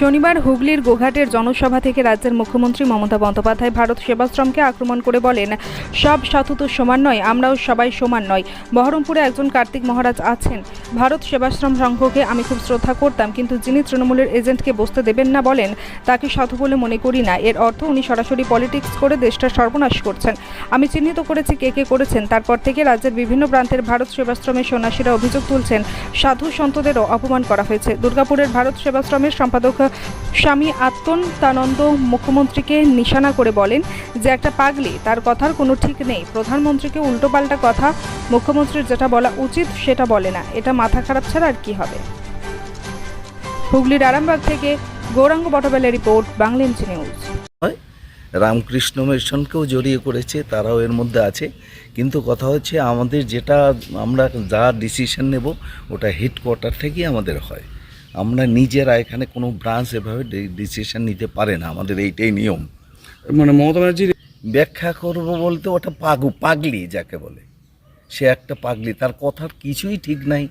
শনিবার হুগলির গোঘাটের জনসভা থেকে রাজ্যের মুখ্যমন্ত্রী মমতা বন্দ্যোপাধ্যায় ভারত সেবাশ্রমকে আক্রমণ করে বলেন, সব সাধু তো সমান নয়, আমরাও সবাই সমান নয়। বহরমপুরে একজন কার্তিক মহারাজ আছেন। ভারত সেবাশ্রম সংঘকে আমি খুব শ্রদ্ধা করতাম, কিন্তু যিনি তৃণমূলের এজেন্টকে বসতে দেবেন না বলেন, তাকে সাধু বলে মনে করি না। এর অর্থ উনি সরাসরি পলিটিক্স করে দেশটা সর্বনাশ করছেন। আমি চিহ্নিত করেছি কে কে করেছেন। তারপর থেকে রাজ্যের বিভিন্ন প্রান্তের ভারত সেবাশ্রমের সন্ন্যাসীরা অভিযোগ তুলছেন, সাধু সন্তদেরও অপমান করা হয়েছে। দুর্গাপুরের ভারত সেবাশ্রমের সম্পাদক স্বামী আত্মন্তানন্দ মুখ্যমন্ত্রীকে নিশানা করে বলেন যে একটা পাগলি, তার কথার কোনো ঠিক নেই। প্রধানমন্ত্রীকে উল্টোপাল্টা কথা, মুখ্যমন্ত্রীর যেটা বলা উচিত সেটা বলে না। এটা মাথা খারাপ ছাড়া আর কি হবে? হুগলির আরামবাগ থেকে গৌরাঙ্গ বটবেলের রিপোর্ট বাংলেন্সি নিউজ। হয়, রামকৃষ্ণ মিশনকেও জড়িয়ে করেছে, তারাও এর মধ্যে আছে। কিন্তু কথা হচ্ছে, আমাদের যেটা আমরা যা ডিসিশন নেব, ওটা হেডকোয়ার্টার থেকেই আমাদের হয়। আমরা নিজেরা এখানে কোনো ব্রাঞ্চ এভাবে ডিসিশন নিতে পারে না আমাদের এইটাই নিয়ম। মানে মমতা ব্যানার্জির ব্যাখ্যা করব বলতে ওটা পাগু পাগলি যাকে বলে। সে একটা পাগলি তার কথার কিছুই ঠিক নাই।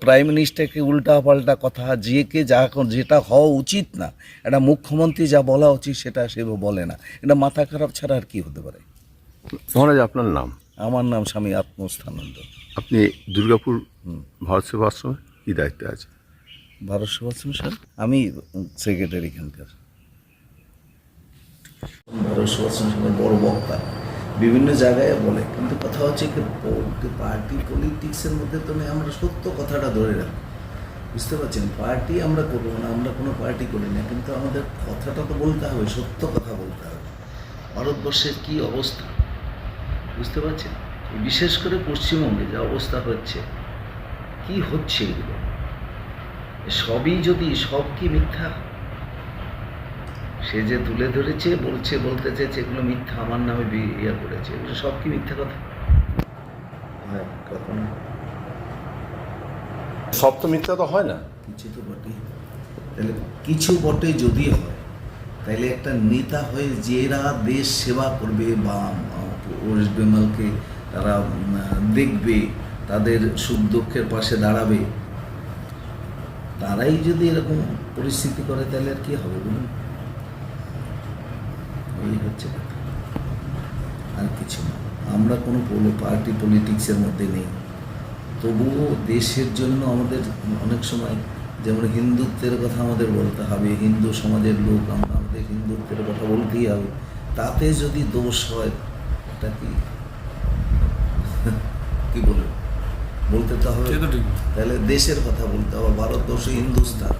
প্রাইম মিনিস্টারকে উল্টা পাল্টা কথা যে কে যা যেটা হওয়া উচিত না একটা মুখ্যমন্ত্রী যা বলা উচিত সেটা সে বলে না। এটা মাথা খারাপ ছাড়া আর কি হতে পারে? মহারাজ আপনার নাম? আমার নাম স্বামী আত্মস্থানন্দ। আপনি দুর্গাপুর ভারত সেবা আশ্রমে? কী দায়িত্বে আছে। ভারত সেবাশ্রম স্যার আমি সেক্রেটারি এখানকার। ভারত স্যারের বড় বক্তা। বিভিন্ন জায়গায় বলে কিন্তু কথা হচ্ছে কি পার্টি পলিটিক্সের মধ্যে তো নেই আমরা সত্য কথাটা ধরে রাখি। বুঝতে পারছেন? পার্টি আমরা করব না আমরা কোনো পার্টি করি না কিন্তু আমাদের কথাটা তো বলতে হবে সত্য কথা বলতে হবে। ভারতবর্ষের কি অবস্থা? বুঝতে পারছেন? বিশেষ করে পশ্চিমবঙ্গে যা অবস্থা হচ্ছে কি হচ্ছে এগুলো? সবই যদি সব কি মিথ্যা? সে যে তুলে ধরেছে বলছে বলতে চেয়েছে এগুলো মিথ্যা আমার নামে ইয়ে করেছে এগুলো সব কি মিথ্যা কথা? হ্যাঁ কখনো সব তো মিথ্যা তো হয় না। কিছু তো বটে তাহলে কিছু বটে যদি হয় তাহলে একটা নেতা হয়ে যেরা দেশ সেবা করবে বা ওয়েস্ট বেঙ্গলকে তারা দেখবে তাদের সুখ দুঃখের পাশে দাঁড়াবে, তারাই যদি এরকম পরিস্থিতি করে তাহলে আর কি হবে বলুন? এই হচ্ছে আর কিছু না। আমরা কোনো পার্টি পলিটিক্সের মধ্যে নেই। তবুও দেশের জন্য আমাদের অনেক সময় যেমন হিন্দুত্বের কথা আমাদের বলতে হবে, হিন্দু সমাজের লোক, আমরা আমাদের হিন্দুত্বের কথা বলতেই হবে। তাতে যদি দোষ হয়, এটা কি? কি বলব? বলতে তো হবে। তাহলে দেশের কথা বলতে হবে ভারতবর্ষ হিন্দুস্তান।